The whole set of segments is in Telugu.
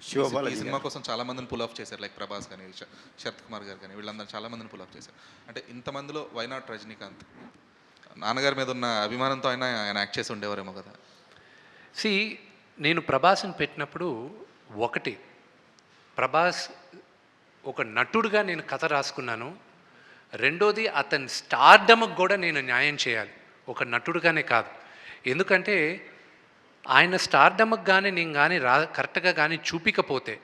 ఈ సినిమా. కోసం చాలా మందిని పుల్ ఆఫ్ చేశారు. లైక్ ప్రభాస్ కానీ శరత్ కుమార్ గారు కానీ వీళ్ళందరూ చాలా మందిని పుల్ ఆఫ్ చేశారు. అంటే ఇంతమందిలో వైనాట్ రజనీకాంత్? నాన్నగారి మీద ఉన్న అభిమానంతో ఆయన ఆయన యాక్ట్ చేసి ఉండేవారేమో కదా. సి నేను ప్రభాస్ని పెట్టినప్పుడు ఒకటి ప్రభాస్ ఒక నటుడుగా నేను కథ రాసుకున్నాను. రెండోది అతని స్టార్డమ్కి కూడా నేను న్యాయం చేయాలి. ఒక నటుడుగానే కాదు. ఎందుకంటే ఆయన స్టార్డమ్కి కానీ నేను కానీ రా కరెక్ట్గా కానీ చూపించకపోతే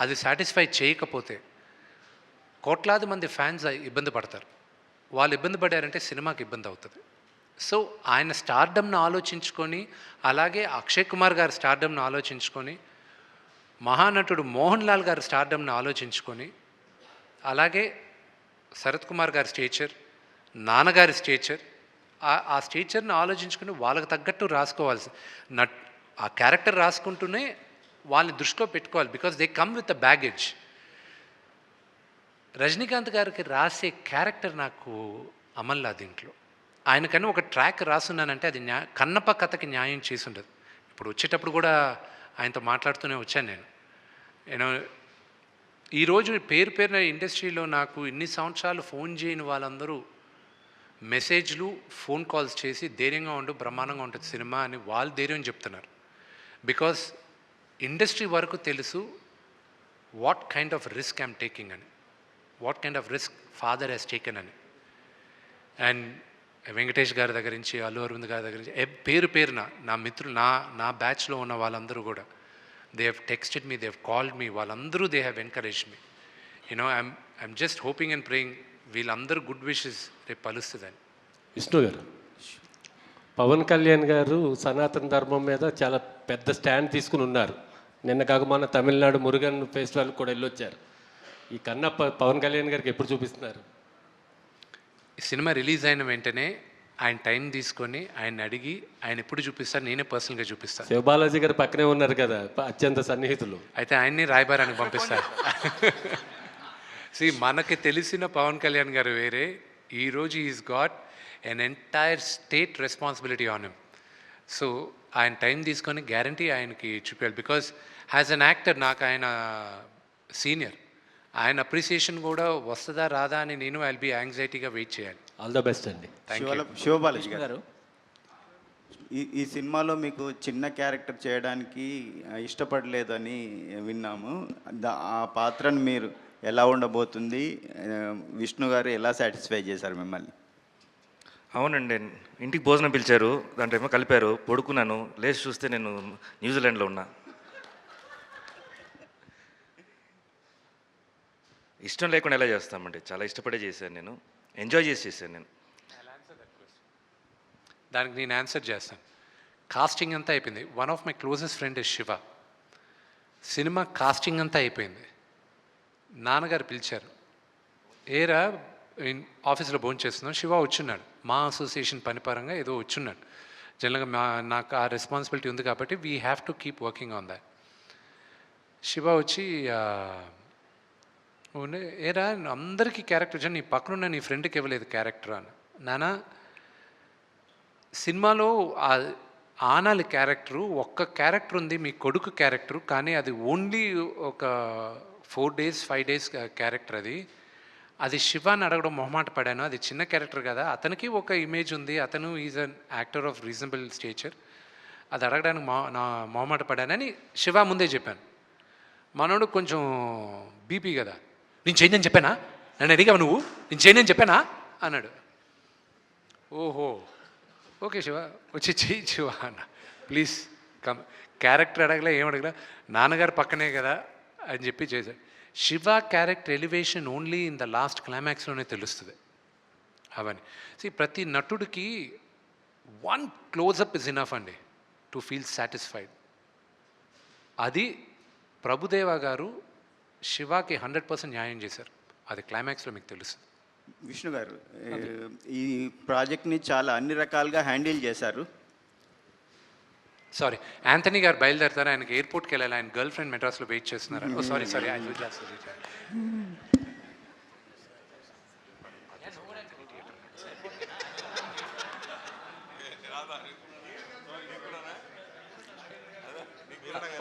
అది సాటిస్ఫై చేయకపోతే కోట్లాది మంది ఫ్యాన్స్ ఇబ్బంది పడతారు. వాళ్ళు ఇబ్బంది పడారంటే సినిమాకి ఇబ్బంది అవుతుంది. సో ఆయన స్టార్డమ్ను ఆలోచించుకొని అలాగే అక్షయ్ కుమార్ గారి స్టార్డమ్ను ఆలోచించుకొని మహానటుడు మోహన్ లాల్ గారి స్టార్డమ్ను ఆలోచించుకొని అలాగే శరత్ కుమార్ గారి స్టేచర్ నాన్నగారి స్టేచర్ ఆ- ఆ స్టేచర్ని ఆలోచించుకుని వాళ్ళకి తగ్గట్టు రాసుకోవాల్సి నట్ ఆ క్యారెక్టర్ రాసుకుంటూనే వాళ్ళని దృష్టిలో పెట్టుకోవాలి. Because they come with a baggage Rajinikanth గారికి రాసే క్యారెక్టర్ నాకు అమల్లా దీంట్లో. ఆయనకన్నా ఒక ట్రాక్ రాసున్నానంటే అది న్యా కన్నప్ప కథకి న్యాయం చేసి ఉండదు ఇప్పుడు వచ్చేటప్పుడు కూడా ఆయనతో మాట్లాడుతూనే వచ్చాను నేను. నేను ఈరోజు పేరు పేరున ఇండస్ట్రీలో నాకు ఇన్ని సంవత్సరాలు ఫోన్ చేయని వాళ్ళందరూ మెసేజ్లు ఫోన్ కాల్స్ చేసి ధైర్యంగా ఉండు బ్రహ్మాండంగా ఉంటుంది సినిమా అని వాళ్ళు ధైర్యం చెప్తున్నారు. బికాస్ ఇండస్ట్రీ వరకు తెలుసు what kind of risk I'm taking అని. What kind of risk father has taken అని. అండ్ వెంకటేష్ గారి దగ్గర నుంచి అల్లు అరవింద్ గారి దగ్గర నుంచి పేరు పేరున నా మిత్రులు నా నా బ్యాచ్లో ఉన్న వాళ్ళందరూ కూడా they have texted me they have called me వాళ్ళందరూ they have encourage me you know I'm I'm just hoping and praying వీళ్ళందరూ గుడ్ విషెస్ రేపు పలుస్తుందని. విష్ణు గారు పవన్ కళ్యాణ్ గారు సనాతన ధర్మం మీద చాలా పెద్ద స్టాండ్ తీసుకుని ఉన్నారు. నిన్న కాక మొన్న తమిళనాడు మురుగన్ ఫెస్టివల్ కూడా వెళ్ళొచ్చారు. ఈ కన్నప్ప పవన్ కళ్యాణ్ గారికి ఎప్పుడు చూపిస్తున్నారు? ఈ సినిమా రిలీజ్ అయిన వెంటనే ఆయన టైం తీసుకొని ఆయన అడిగి ఆయన ఎప్పుడు చూపిస్తారు నేనే పర్సనల్గా చూపిస్తాను. శివబాలాజీ గారు పక్కనే ఉన్నారు కదా అత్యంత సన్నిహితులు. అయితే ఆయన్ని రాయబారానికి పంపిస్తారు. సి మనకి తెలిసిన పవన్ కళ్యాణ్ గారు వేరే. ఈరోజు is got an entire state responsibility on him so ఆయన టైం తీసుకొని గ్యారంటీ ఆయనకి చూపించాలి బికాజ్ యాజ్ అన్ యాక్టర్ నాకు ఆయన సీనియర్ ఆయన అప్రిసియేషన్ కూడా వస్తుందా రాదా అని నేను ఐల్ బి యాంగ్జైటీగా వెయిట్ చేయాలి. ఆల్ ద బెస్ట్ అండి. థ్యాంక్ యూ శివల శివబాలాజీ గారు ఈ ఈ సినిమాలో మీకు చిన్న క్యారెక్టర్ చేయడానికి ఇష్టపడలేదని విన్నాము. దా- ఆ పాత్రను మీరు ఎలా ఉండబోతుంది? విష్ణు గారు ఎలా సాటిస్ఫై చేశారు మిమ్మల్ని? అవునండి. ఇంటికి భోజనం పిలిచారు. దాంట్లో ఏమో కలిపారు. పడుకున్నాను. లేచి చూస్తే నేను న్యూజిలాండ్లో ఉన్నా. ఇష్టం లేకుండా ఎలా చేస్తామండి? చాలా ఇష్టపడే చేశాను నేను. ఎంజాయ్ చేసి చేశాను నేను. దానికి నేను ఆన్సర్ చేస్తాను. కాస్టింగ్ అంతా అయిపోయింది. One of my closest friend is Siva cinema casting అంతా అయిపోయింది. నాన్నగారు పిలిచారు. ఏరా ఇన్- ఆఫీస్లో భోజనం చేస్తున్నాం శివ వచ్చున్నాడు. మా అసోసియేషన్ పనిపరంగా ఏదో వచ్చున్నాడు. జనరల్గా మా నాకు ఆ రెస్పాన్సిబిలిటీ ఉంది కాబట్టి we have to keep working on that Siva వచ్చి ఏరా అందరికీ క్యారెక్టర్ వచ్చాను నీ పక్కనున్న నీ ఫ్రెండ్కి ఇవ్వలేదు క్యారెక్టర్ అని. నానా సినిమాలో ఆనాలి క్యారెక్టరు ఒక్క క్యారెక్టర్ ఉంది మీ కొడుకు క్యారెక్టరు కానీ అది ఓన్లీ ఒక four days five days character అది. అది శివాని అడగడం మొహమాట పడాను. అది చిన్న క్యారెక్టర్ కదా. అతనికి ఒక ఇమేజ్ ఉంది. అతను is an actor of reasonable stature. అది అడగడానికి మొ నా మొహమాట పడానని శివ ముందే చెప్పాను. మనోడు కొంచెం బీపీ కదా. నేను చేయని చెప్పానా? నన్ను అడిగావు నువ్వు? నేను చేయని చెప్పానా? అన్నాడు. ఓహో. ఓకే శివ. వచ్చి చెయ్యి శివ అన్న. ప్లీజ్ కమ్ క్యారెక్టర్ అడగలే ఏం అడగలే. నాన్నగారు పక్కనే కదా. అని చెప్పి చేశాడు. Siva character elevation only in the last క్లైమాక్స్లోనే తెలుస్తుంది. అవన్నీ see ప్రతి నటుడికి వన్ క్లోజప్ ఇస్ ఇనఫ్ అండి టు ఫీల్ సాటిస్ఫైడ్ అది ప్రభుదేవ గారు శివాకి హండ్రెడ్ పర్సెంట్ న్యాయం చేశారు. అది క్లైమాక్స్లో మీకు తెలుస్తుంది. విష్ణు గారు ఈ ప్రాజెక్ట్ని చాలా అన్ని రకాలుగా హ్యాండిల్ చేశారు. సారీ యాంథనీ గారు బయలుదేరుతారు? ఆయనకి ఎయిర్పోర్ట్కి వెళ్ళాలి? ఆయన గర్ల్ ఫ్రెండ్ మెడ్రాస్లో వెయిట్ చేస్తున్నారు? ఓ sorry sorry just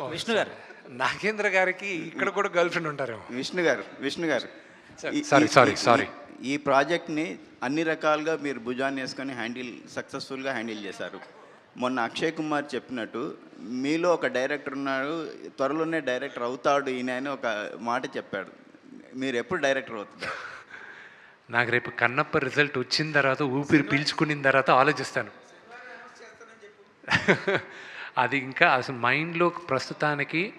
Vishnu garu. Nagendra గారికి ఇక్కడ కూడా గర్ల్ ఫ్రెండ్ ఉంటారేమో. విష్ణు గారు విష్ణు గారు. Sorry, ఈ- sorry. ఈ ప్రాజెక్ట్ని అన్ని రకాలుగా మీరు భుజాన్ని వేసుకొని హ్యాండిల్ సక్సెస్ఫుల్గా హ్యాండిల్ చేశారు. మొన్న అక్షయ్ కుమార్ చెప్పినట్టు మీలో ఒక డైరెక్టర్ ఉన్నాడు త్వరలోనే డైరెక్టర్ అవుతాడు ఈయన అని ఒక మాట చెప్పాడు. మీరు ఎప్పుడు డైరెక్టర్ అవుతారు? నాకు రేపు కన్నప్ప రిజల్ట్ వచ్చిన తర్వాత ఊపిరి పీల్చుకున్న తర్వాత ఆలోచిస్తాను. అది ఇంకా అసలు మైండ్లో ప్రస్తుతానికి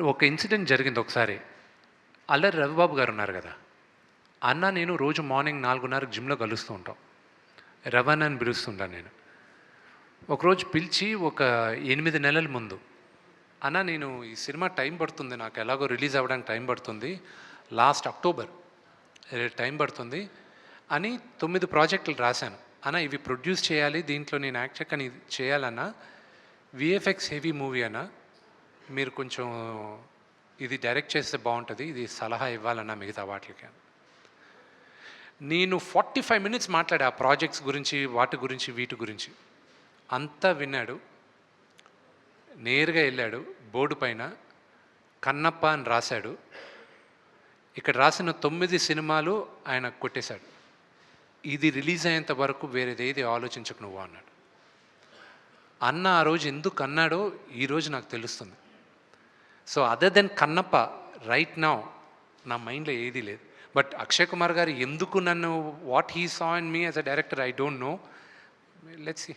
ఒక ఇన్సిడెంట్ జరిగింది ఒకసారి. అల్లరి రవిబాబు గారు ఉన్నారు కదా. అన్న నేను రోజు మార్నింగ్ నాలుగున్నరకు జిమ్లో కలుస్తూ ఉంటాం. రవన్ అని పిలుస్తుంటాను నేను. ఒకరోజు పిలిచి ఒక ఎనిమిది నెలల ముందు అన్న నేను ఈ సినిమా టైం పడుతుంది నాకు ఎలాగో రిలీజ్ అవ్వడానికి టైం పడుతుంది లాస్ట్ అక్టోబర్ టైం పడుతుంది అని తొమ్మిది ప్రాజెక్టులు రాశాను. అన్న ఇవి ప్రొడ్యూస్ చేయాలి దీంట్లో నేను యాక్ట్ చేయక ఇది చేయాలన్నా విఎఫ్ఎక్స్ హెవీ మూవీ అన్న మీరు కొంచెం ఇది డైరెక్ట్ చేస్తే బాగుంటుంది ఇది సలహా ఇవ్వాలన్నా మిగతా వాటికి నేను ఫార్టీ ఫైవ్ మినిట్స్ మాట్లాడా ఆ ప్రాజెక్ట్స్ గురించి వాటి గురించి వీటి గురించి. అంతా విన్నాడు. నేరుగా వెళ్ళాడు బోర్డు పైన. కన్నప్ప అని రాశాడు. ఇక్కడ రాసిన తొమ్మిది సినిమాలు ఆయన కొట్టేశాడు. ఇది రిలీజ్ అయ్యేంత వరకు వేరేది ఏది ఆలోచించకు నువ్వు అన్నాడు. అన్న ఆ రోజు ఎందుకు అన్నాడో ఈరోజు నాకు తెలుస్తుంది. So other than Kannappa right now నా మైండ్లో ఏదీ లేదు. బట్ అక్షయ్ కుమార్ గారు ఎందుకు నన్ను what he saw in me as a director I don't know. Let's see.